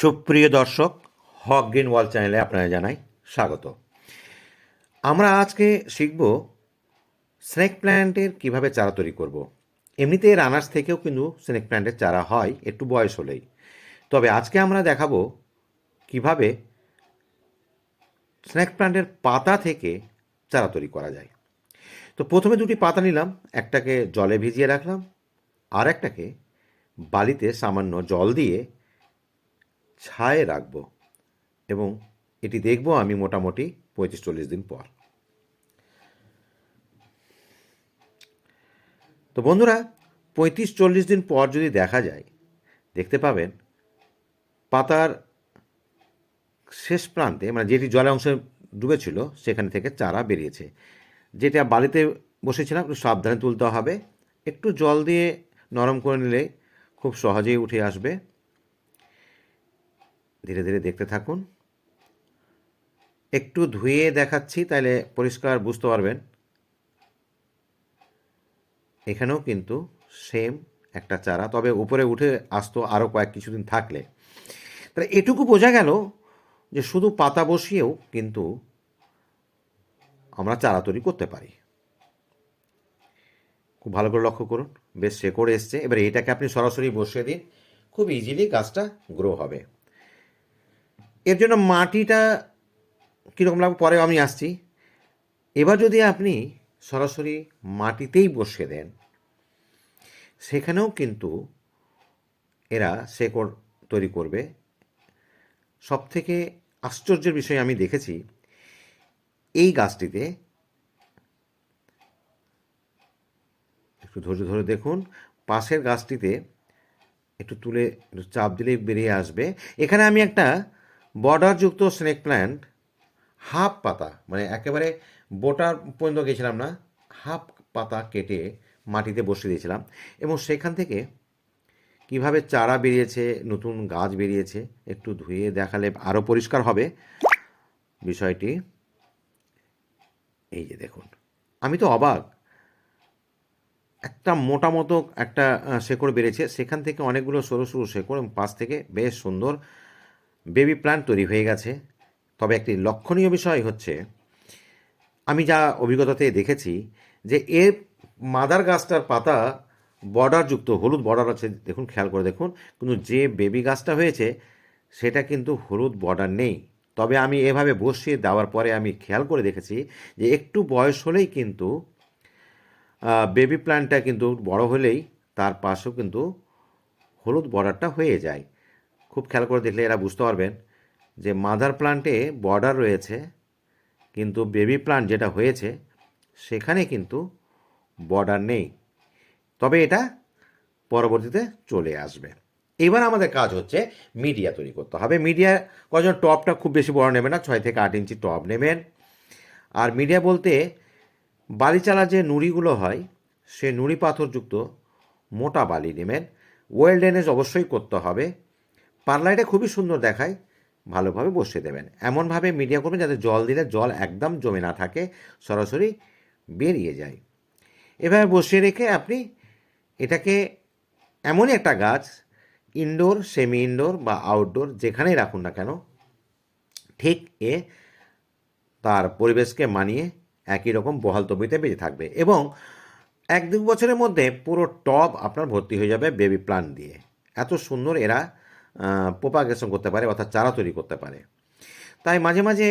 সুপ্রিয় দর্শক, হক গ্রিন ওয়াল চ্যানেলে আপনারা জানাই স্বাগত। আমরা আজকে শিখব স্নেক প্ল্যান্টের কীভাবে চারা তৈরি করব। এমনিতে রানার্স থেকেও কিন্তু স্নেক প্ল্যান্টের চারা হয়, একটু বয়স হলেই। তবে আজকে আমরা দেখাবো কীভাবে স্নেক প্ল্যান্টের পাতা থেকে চারা তৈরি করা যায়। তো প্রথমে দুটি পাতা নিলাম, একটাকে জলে ভিজিয়ে রাখলাম আর একটাকে বালিতে সামান্য জল দিয়ে ছায়ে রাখব এবং এটি দেখব আমি মোটামুটি পঁয়ত্রিশ চল্লিশ দিন পর। তো বন্ধুরা পঁয়ত্রিশ চল্লিশ দিন পর যদি দেখা যায়, দেখতে পাবেন পাতার শেষ প্রান্তে মানে যেটি জলে অংশে ডুবেছিল, সেখান থেকে চারা বেরিয়েছে। যেটা বালিতে বসেছিলাম, একটু সাবধানে তুলতে হবে। একটু জল দিয়ে নরম করে নিলে খুব সহজেই উঠে আসবে। ধীরে ধীরে দেখতে থাকুন। একটু ধুয়ে দেখাচ্ছি তাহলে পরিষ্কার বুঝতে পারবেন। এখানেও কিন্তু সেম একটা চারা, তবে উপরে উঠে আসতো আরও কয়েক কিছুদিন থাকলে। তাহলে এটুকু বোঝা গেল যে শুধু পাতা বসিয়েও কিন্তু আমরা চারা তৈরি করতে পারি। খুব ভালো করে লক্ষ্য করুন, বেশ শেকড় এসছে। এবার এটাকে আপনি সরাসরি বসিয়ে দিন, খুব ইজিলি গাছটা গ্রো হবে। এর জন্য মাটিটা কীরকম লাগবে? পরে আমি আসছি। এবার যদি আপনি সরাসরি মাটিতেই বসিয়ে দেন, সেখানেও কিন্তু এরা শেকড় তৈরি করবে। সব থেকে আশ্চর্যের বিষয় আমি দেখেছি, এই গাছটিতে একটু ধৈর্য ধরে দেখুন, পাশের গাছটিতে একটু তুলে, একটু চাপ দিলেই বেরিয়ে আসবে। এখানে আমি একটা বর্ডারযুক্ত স্নেক প্ল্যান্ট হাফ পাতা মানে একেবারে বোটার পর্যন্ত গেছিলাম না, হাফ পাতা কেটে মাটিতে বসিয়ে দিয়েছিলাম এবং সেখান থেকে কীভাবে চারা বেরিয়েছে, নতুন গাছ বেরিয়েছে, একটু ধুয়ে দেখালে আরও পরিষ্কার হবে। বিষয়টি এই যে দেখুন, আমি তো অবাক। একটা মোটা মতো একটা শেকড় বেড়েছে, সেখান থেকে অনেকগুলো সরু সরু শেকড় এবং পাশ থেকে বেশ সুন্দর বেবি প্ল্যান্ট তৈরি হয়ে গেছে। তবে একটি লক্ষণীয় বিষয় হচ্ছে, আমি যা অভিজ্ঞতাতে দেখেছি যে এর মাদার গাছটার পাতা বর্ডারযুক্ত, হলুদ বর্ডার আছে, দেখুন, খেয়াল করে দেখুন, কিন্তু যে বেবি গাছটা হয়েছে, সেটা কিন্তু হলুদ বর্ডার নেই। তবে আমি এভাবে বসিয়ে দেওয়ার পরে আমি খেয়াল করে দেখেছি যে একটু বয়স হলেই কিন্তু বেবি প্ল্যান্টটা কিন্তু বড় হলেই তার পাশেও কিন্তু হলুদ বর্ডারটা হয়ে যায়। খুব খেয়াল করে দেখলে এরা বুঝতে পারবেন যে মাদার প্লান্টে বর্ডার রয়েছে, কিন্তু বেবি প্লান্ট যেটা হয়েছে, সেখানে কিন্তু বর্ডার নেই। তবে এটা পরবর্তীতে চলে আসবে। এবার আমাদের কাজ হচ্ছে মিডিয়া তৈরি করতে হবে। মিডিয়া কজন টপটা খুব বেশি বড় নেবেন না, ছয় থেকে আট ইঞ্চি টপ নেবেন। আর মিডিয়া বলতে বালিচালা যে নুড়িগুলো হয়, সে নুড়ি পাথরযুক্ত মোটা বালি নেবেন। ওয়েল ড্রেনেজ অবশ্যই করতে হবে। পার্লাইটে খুবই সুন্দর দেখায়, ভালোভাবে বসিয়ে দেবেন। এমনভাবে মিডিয়া করবেন যাতে জল দিলে জল একদম জমে না থাকে, সরাসরি বেরিয়ে যায়। এভাবে বসিয়ে রেখে আপনি এটাকে এমনই একটা গাছ ইনডোর সেমি ইনডোর বা আউটডোর যেখানেই রাখুন না কেন, ঠিক এ তার পরিবেশকে মানিয়ে একই রকম বহাল তবিতে বেঁচে থাকবে এবং এক দু বছরের মধ্যে পুরো টব আপনার ভর্তি হয়ে যাবে বেবি প্লান্ট দিয়ে। এত সুন্দর এরা প্রোপাগেশন করতে পারে, অর্থাৎ চারা তৈরি করতে পারে। তাই মাঝে মাঝে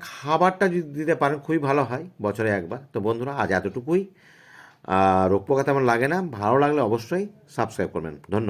খাবারটা যদি দিতে পারেন, খুবই ভালো হয়, বছরে একবার। তো বন্ধুরা, আজ এতটুকুই। রোগ পোকা তেমন লাগে না, ভালো লাগলে অবশ্যই সাবস্ক্রাইব করবেন। ধন্যবাদ।